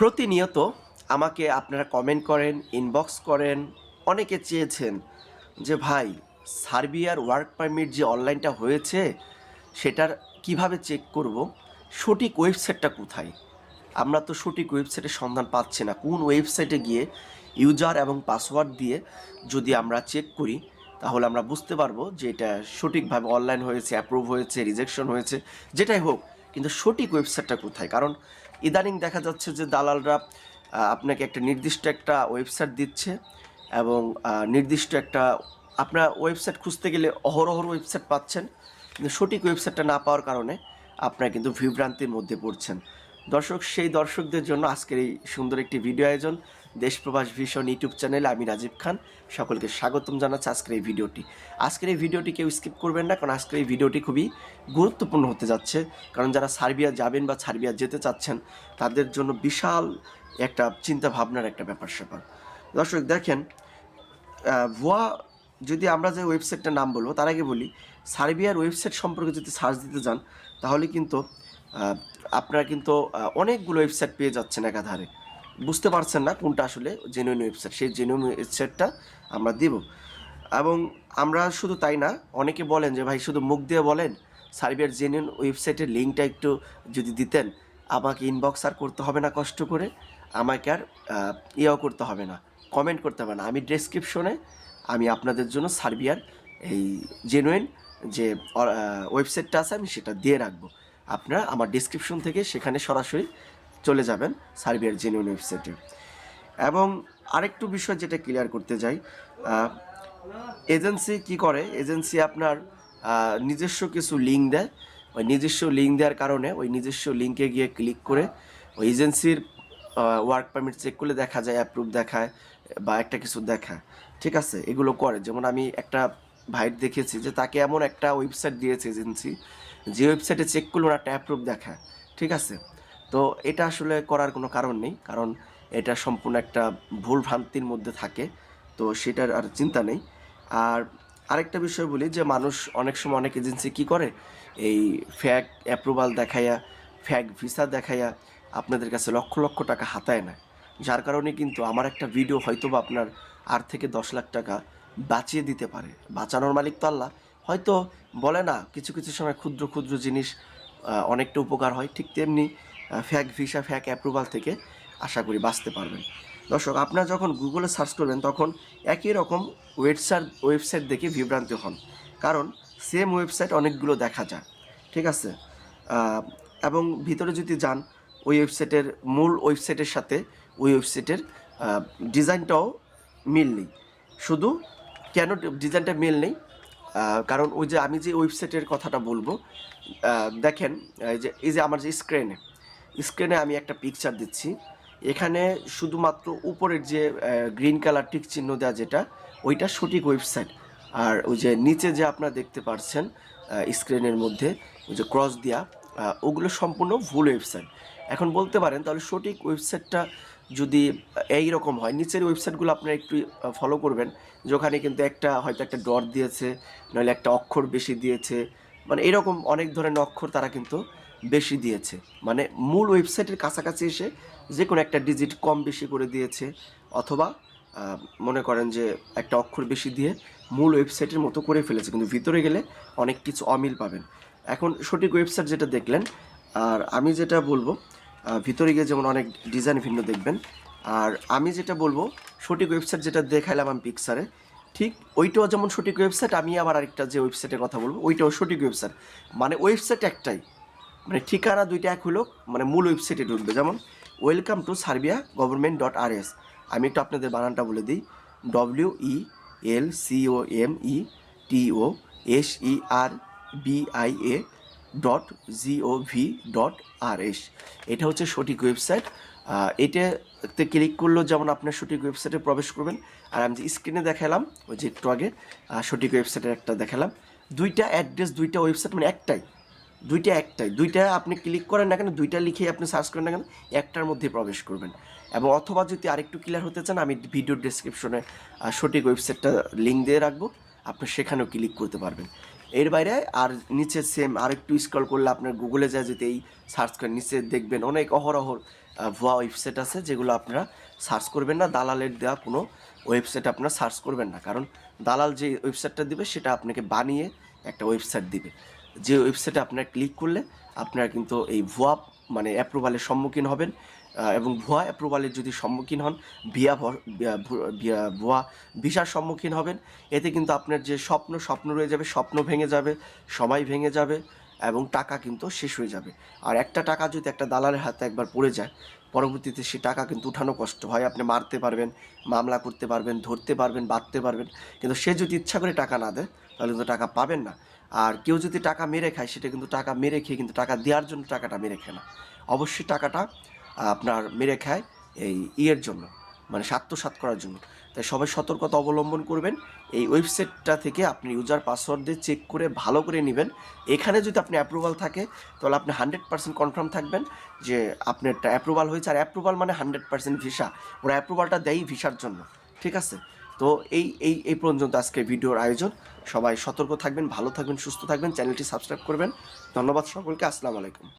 প্রতিনিয়ত আমাকে আপনারা কমেন্ট করেন ইনবক্স করেন, অনেকে চেয়েছেন যে, ভাই, সার্বিয়ার ওয়ার্ক পারমিট যে অনলাইনটা হয়েছে, সেটার কীভাবে চেক করব? সঠিক ওয়েবসাইটটা কোথায়? আমরা তো সঠিক ওয়েবসাইটের সন্ধান পাচ্ছি না। কোন ওয়েবসাইটে গিয়ে ইউজার এবং পাসওয়ার্ড দিয়ে যদি আমরা চেক করি, তাহলে আমরা বুঝতে পারব যে, এটা সঠিকভাবে অনলাইন হয়েছে অ্যাপ্রুভ হয়েছে রিজেকশন হয়েছে, যেটাই হোক, কিন্তু সঠিক ওয়েবসাইটটা কোথায়? কারণ ইদানিং দেখা যাচ্ছে যে দালালরা আপনাকে একটা নির্দিষ্ট একটা ওয়েবসাইট দিচ্ছে এবং নির্দিষ্ট একটা, আপনার ওয়েবসাইট খুঁজতে গেলে অহরহর ওয়েবসাইট পাচ্ছেন, কিন্তু সঠিক ওয়েবসাইটটা না পাওয়ার কারণে আপনারা কিন্তু বিভ্রান্তির মধ্যে পড়ছেন। দর্শক, সেই দর্শকদের জন্য আজকের এই সুন্দর একটি ভিডিও আয়োজন। দেশ প্রবাস ভীষণ ইউটিউব চ্যানেলে, আমি রাজীব খান। সকলকে স্বাগতম জানাচ্ছি আজকের এই ভিডিওটি। আজকের এই ভিডিওটি কেউ স্কিপ করবেন না, কারণ আজকের এই ভিডিওটি খুবই গুরুত্বপূর্ণ হতে যাচ্ছে। কারণ যারা সার্বিয়া যাবেন বা সার্বিয়া যেতে চাচ্ছেন, তাদের জন্য বিশাল একটা চিন্তা ভাবনার একটা ব্যাপার স্যাপার। দর্শক, দেখেন ভুয়া, যদি আমরা যে ওয়েবসাইটটার নাম বলব, তার আগে বলি, সার্বিয়ার ওয়েবসাইট সম্পর্কে যদি সার্চ দিতে যান, তাহলে কিন্তু আপনারা কিন্তু অনেকগুলো ওয়েবসাইট পেয়ে যাচ্ছেন একাধারে। বুঝতে পারছেন না কোনটা আসলে জেনুইন ওয়েবসাইট সেই জেনুইন ওয়েবসাইটটা আমরা দেব। এবং আমরা শুধু তাই না, অনেকে বলেন যে, ভাই, শুধু মুখ দিয়ে বলেন? সার্বিয়ার জেনুইন ওয়েবসাইটের লিঙ্কটা একটু যদি দিতেন, আমাকে ইনবক্স আর করতে হবে না কষ্ট করে, আমাকে আর ইয়েও করতে হবে না কমেন্ট করতে হবে না। আমি ডেসক্রিপশনে আমি আপনাদের জন্য সার্বিয়ার এই জেনুইন যে ওয়েবসাইটটা আছে, আমি সেটা দিয়ে রাখব। আপনারা আমার ডিসক্রিপশন থেকে সেখানে সরাসরি চলে যাবেন সার্বিয়ার জেনুইন ওয়েবসাইটে। এবং আরেকটু বিষয় যেটা ক্লিয়ার করতে যাই এজেন্সি কি করে? এজেন্সি আপনার নিজস্ব কিছু লিঙ্ক দেয়। ওই নিজস্ব লিঙ্ক দেওয়ার কারণে ওই নিজস্ব লিঙ্কে গিয়ে ক্লিক করে ওই এজেন্সির ওয়ার্ক পারমিট চেক করলে দেখা যায় অ্যাপ্রুভ দেখায় বা একটা কিছু দেখায়। ঠিক আছে? এগুলো করে। যেমন আমি একটা ভাইট দেখেছি যে তাকে এমন একটা ওয়েবসাইট দিয়েছে এজেন্সি, যে ওয়েবসাইটে চেক করলে ওরা একটা অ্যাপ্রুভ দেখায়। ঠিক আছে? তো এটা আসলে করার কোনো কারণ নেই, কারণ এটা সম্পূর্ণ একটা ভুল ভ্রান্তির মধ্যে থাকে, তো সেটার আর চিন্তা নেই। আর আরেকটা বিষয় বলি যে মানুষ অনেক সময় অনেক এজেন্সি কি করে? এই ফ্যাক অ্যাপ্রুভাল দেখাইয়া ফ্যাক ভিসা দেখাইয়া আপনাদের কাছে লক্ষ লক্ষ টাকা হাতায় না যার কারণে কিন্তু আমার একটা ভিডিও হয়তো বা আপনার আট থেকে দশ লাখ টাকা বাঁচিয়ে দিতে পারে। বাঁচানোর মালিক তো আল্লাহ। হয়তো বলে না, কিছু কিছু সময় ক্ষুদ্র ক্ষুদ্র জিনিস অনেকটা উপকার হয়। ঠিক তেমনি ফ্যাক ভিসা ফ্যাক অ্যাপ্রুভাল থেকে আশা করি বাঁচতে পারবেন। দর্শক, আপনারা যখন গুগলে সার্চ করবেন, তখন একই রকম ওয়েবসাইট ওয়েবসাইট দেখে বিভ্রান্ত হন। কারণ সেম ওয়েবসাইট অনেকগুলো দেখা যায়। ঠিক আছে? এবং ভিতরে যদি যান, ওই ওয়েবসাইটের মূল ওয়েবসাইটের সাথে ওই ওয়েবসাইটের ডিজাইনটাও মিল নেই। শুধু কেন ডিজাইনটা মিল নেই? কারণ ওই যে আমি যে ওয়েবসাইটের কথাটা বলব দেখেন, এই যে এই যে আমার যে স্ক্রিনে স্ক্রিনে আমি একটা পিকচার দিচ্ছি। এখানে শুধুমাত্র উপরের যে গ্রিন কালার টিক চিহ্ন দেওয়া যেটা, ওইটা সঠিক ওয়েবসাইট আর ওই যে নিচে যে আপনারা দেখতে পাচ্ছেন স্ক্রিনের মধ্যে, ওই যে ক্রস দেওয়া ওগুলো সম্পূর্ণ ভুল ওয়েবসাইট এখন বলতে পারেন, তাহলে সঠিক ওয়েবসাইটটা যদি এই রকম হয়, নিচের ওয়েবসাইটগুলো আপনারা একটু ফলো করবেন, যে ওখানে কিন্তু একটা, হয়তো একটা ডট দিয়েছে নইলে একটা অক্ষর বেশি দিয়েছে মানে এরকম অনেক ধরনের অক্ষর তারা কিন্তু বেশি দিয়েছে। মানে মূল ওয়েবসাইটের কাছাকাছি এসে যে কোনো একটা ডিজিট কম বেশি করে দিয়েছে অথবা মনে করেন যে একটা অক্ষর বেশি দিয়ে মূল ওয়েবসাইটের মতো করে ফেলেছে, কিন্তু ভিতরে গেলে অনেক কিছু অমিল পাবেন। এখন সঠিক ওয়েবসাইট যেটা দেখলেন, আর আমি যেটা বলব ভিতরে গিয়ে যেমন অনেক ডিজাইন ভিন্ন দেখবেন, আর আমি যেটা বলব, সঠিক ওয়েবসাইট যেটা দেখাইলাম আমি পিকচারে ঠিক ওইটাও যেমন সঠিক ওয়েবসাইট, আমি আবার আরেকটা যে ওয়েবসাইটের কথা বলব, ওইটাও সঠিক ওয়েবসাইট। মানে ওয়েবসাইট একটাই মানে ঠিকানা দুইটা এক হলো মানে মূল ওয়েবসাইটে ঢুকবে। যেমন welcome to Serbia government dot R S আমি একটু আপনাদের বানানটা বলে দিই। W E L C O M E T O S E R B I A dot G O V dot R S এটা হচ্ছে সঠিক ওয়েবসাইট এটাতে ক্লিক করলেও যেমন আপনার সঠিক ওয়েবসাইটে প্রবেশ করবেন, আর আমি যে স্ক্রিনে দেখালাম, ওই যে একটু আগে সঠিক ওয়েবসাইটের একটা দেখালাম। দুইটা অ্যাড্রেস দুইটা ওয়েবসাইট মানে একটাই। দুইটা একটাই, দুইটা আপনি ক্লিক করেন না কেন, দুইটা লিখে আপনি সার্চ করেন না কেন, একটার মধ্যে প্রবেশ করবেন। এবং অথবা যদি আরেকটু ক্লিয়ার হতে চান, আমি ভিডিও ডেসক্রিপশনে সঠিক ওয়েবসাইটটা লিঙ্ক দিয়ে রাখব, আপনি সেখানেও ক্লিক করতে পারবেন। এর বাইরে আর নিচে সেম আরেকটু স্ক্রল করলে আপনার গুগলে যায় যদি এই সার্চ করেন নিচে দেখবেন অনেক অহরহ ভুয়া ওয়েবসাইট আছে, যেগুলো আপনারা সার্চ করবেন না, দালালের দেওয়া কোনো ওয়েবসাইট আপনারা সার্চ করবেন না। কারণ দালাল যে ওয়েবসাইটটা দিবে, সেটা আপনাকে বানিয়ে একটা ওয়েবসাইট দিবে। যে ওয়েবসাইটে আপনারা ক্লিক করলে আপনারা কিন্তু এই ভুয়া মানে অ্যাপ্রুভালের সম্মুখীন হবেন। এবং ভুয়া অ্যাপ্রুভালের যদি সম্মুখীন হন ভিয়া ভুয়া ভিসার সম্মুখীন হবেন। এতে কিন্তু আপনার যে স্বপ্ন স্বপ্ন রয়ে যাবে, স্বপ্ন ভেঙে যাবে, সময় ভেঙে যাবে এবং টাকা কিন্তু শেষ হয়ে যাবে। আর একটা টাকা যদি একটা দালালের হাতে একবার পড়ে যায় পরবর্তীতে সে টাকা কিন্তু উঠানো কষ্ট। হয় আপনি মারতে পারবেন, মামলা করতে পারবেন, ধরতে পারবেন, বাঁধতে পারবেন। কিন্তু সে যদি ইচ্ছা করে টাকা না দেয়, তাহলে কিন্তু টাকা পাবেন না। আর কেউ যদি টাকা মেরে খায়, সেটা কিন্তু টাকা মেরে খেয়ে কিন্তু টাকা দেওয়ার জন্য টাকাটা মেরে খায় না। অবশ্যই টাকাটা আপনার মেরে খায় এই ইয়ের জন্য মানে স্বার্থসাৎ করার জন্য। তাই সবাই সতর্কতা অবলম্বন করবেন। এই ওয়েবসাইটটা থেকে আপনি ইউজার পাসওয়ার্ড দিয়ে চেক করে ভালো করে নেবেন। এখানে যদি আপনি অ্যাপ্রুভাল থাকে, তাহলে আপনি হান্ড্রেড পার্সেন্ট কনফার্ম থাকবেন যে আপনার অ্যাপ্রুভাল হয়েছে। আর অ্যাপ্রুভাল মানে হান্ড্রেড পার্সেন্ট ভিসা ওরা অ্যাপ্রুভালটা দেয়ই ভিসার জন্য। ঠিক আছে? তো এই এই এই পর্যন্ত আজকে ভিডিওর আয়োজন। সবাই সতর্ক থাকবেন, ভালো থাকবেন, সুস্থ থাকবেন। চ্যানেলটি সাবস্ক্রাইব করবেন। ধন্যবাদ সকলকে। আসসালামু আলাইকুম।